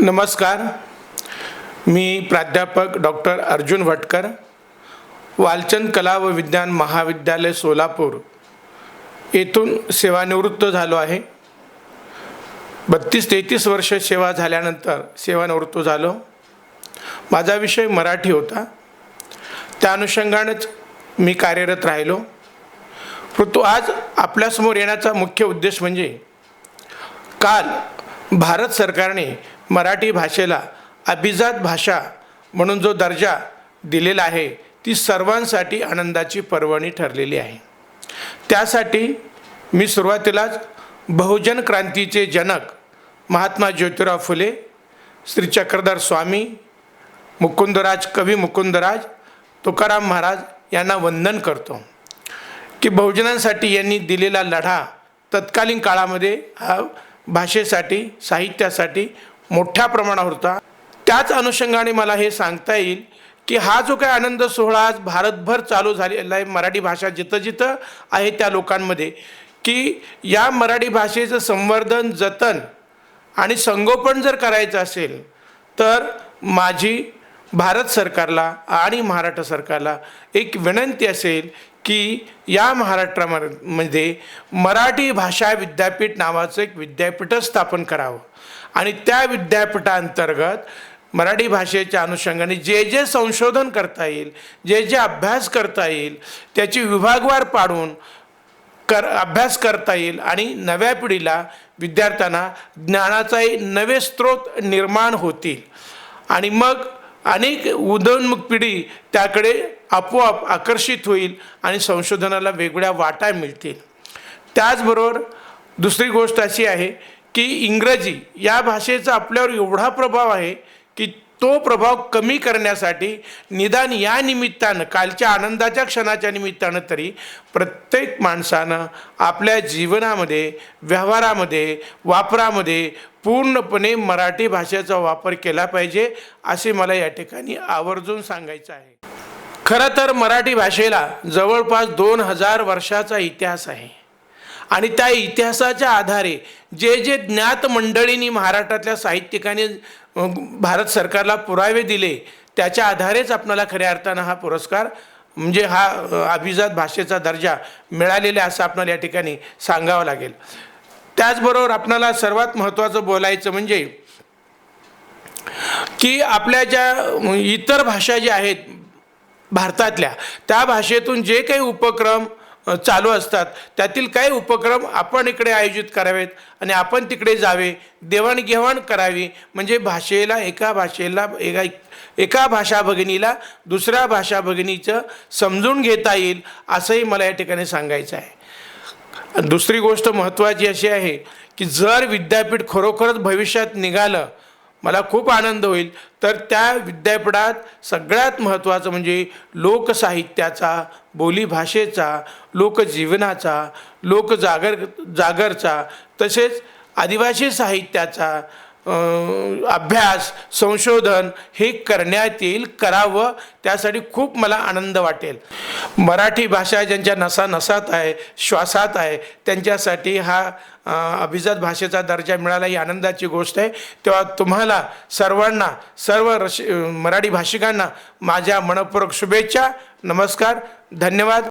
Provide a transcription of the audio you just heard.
नमस्कार. मी प्राध्यापक डॉक्टर अर्जुन भटकर वालचंद कला व विज्ञान महाविद्यालय सोलापूर येथून सेवानिवृत्त झालो आहे. बत्तीस तेहतीस वर्ष सेवा झाल्यानंतर सेवानिवृत्त झालो. माझा विषय मराठी होता. त्या अनुषंगानेच मी कार्यरत राहिलो. परंतु आज आपल्यासमोर येण्याचा मुख्य उद्देश म्हणजे काल भारत सरकारने मराठी भाषेला अभिजात भाषा म्हणून जो दर्जा दिलेला आहे ती सर्वांसाठी आनंदाची पर्वणी ठरलेली आहे. त्यासाठी मी सुरुवातीलाच बहुजन क्रांतीचे जनक महात्मा ज्योतिराव फुले श्री चक्रधर स्वामी मुकुंदराज कवी मुकुंदराज तुकाराम महाराज यांना वंदन करतो की बहुजनांसाठी यांनी दिलेला लढा तत्कालीन काळामध्ये हा भाषेसाठी साहित्यासाठी मोठ्या प्रमाणावर होता. त्याच अनुषंगाने मला हे सांगता येईल की हा जो काही आनंद सोहळा आज भारतभर चालू झालेला आहे मराठी भाषा जिथं जिथं आहे त्या लोकांमध्ये की या मराठी भाषेचं संवर्धन जतन आणि संगोपन जर करायचं असेल तर माझी भारत सरकारला आणि महाराष्ट्र सरकारला एक विनंती असेल की या महाराष्ट्रामध्ये मराठी भाषा विद्यापीठ नावाचं एक विद्यापीठ स्थापन करावं. आणि त्या विद्यापीठांतर्गत मराठी भाषेच्या अनुषंगाने जे जे संशोधन करता येईल जे जे अभ्यास करता येईल त्याची विभागवार पाडून कर अभ्यास करता येईल आणि नव्या पिढीला विद्यार्थ्यांना ज्ञानाचाही नवे स्रोत निर्माण होतील. आणि मग अनेक उदयोन्मुख पिढी त्याकडे आपोआप आकर्षित होईल आणि संशोधनाला वेगवेगळ्या वाटा मिळतील. त्याचबरोबर दुसरी गोष्ट अशी आहे की इंग्रजी या भाषेचा आपल्यावर एवढा प्रभाव आहे की तो प्रभाव कमी करण्यासाठी निदान या निमित्तानं कालच्या आनंदाच्या क्षणाच्या निमित्तानं तरी प्रत्येक माणसानं आपल्या जीवनामध्ये व्यवहारामध्ये वापरामध्ये पूर्णपणे मराठी भाषेचा वापर केला पाहिजे असे मला या ठिकाणी आवर्जून सांगायचं आहे. खरं तर मराठी भाषेला जवळपास दोन हजार वर्षाचा इतिहास आहे. आणि त्या इतिहासाच्या आधारे जे जे ज्ञात मंडळींनी महाराष्ट्रातल्या साहित्यिकांनी भारत सरकारला पुरावे दिले त्याच्या आधारेच आपणाला खऱ्या अर्थानं हा पुरस्कार म्हणजे हा अभिजात भाषेचा दर्जा मिळालेला असं आपणाला या ठिकाणी सांगावं लागेल. त्याचबरोबर आपणाला सर्वात महत्त्वाचं बोलायचं म्हणजे की आपल्या ज्या इतर भाषा ज्या आहेत भारतातल्या त्या भाषेतून जे काही उपक्रम चालू असतात. त्यातील काही उपक्रम आपण इकडे आयोजित करावेत आणि आपण तिकडे जावे देवाणघेवाण करावी. म्हणजे भाषेला एका भाषेला एका एका भाषा भगिनीला दुसऱ्या भाषा भगिनीचं समजून घेता येईल असंही मला या ठिकाणी सांगायचं आहे. दुसरी गोष्ट महत्त्वाची अशी आहे की जर विद्यापीठ खरोखरच भविष्यात निघालं मला खूप आनंद होईल. तर त्या विद्यापीठात सगळ्यात महत्त्वाचं म्हणजे लोकसाहित्याचा बोलीभाषेचा लोकजीवनाचा लोकजागर जागरचा तसेच आदिवासी साहित्याचा अभ्यास संशोधन हे करण्यात येईल करावं त्यासाठी खूप मला आनंद वाटेल. मराठी भाषा ज्यांच्या नसा नसात आहे श्वासात आहे त्यांच्यासाठी हा अभिजात भाषेचा दर्जा मिळाला ही आनंदाची गोष्ट आहे. तेव्हा तुम्हाला सर्वांना सर्व रश मराठी भाषिकांना माझ्या मनपूर्वक शुभेच्छा नमस्कार धन्यवाद.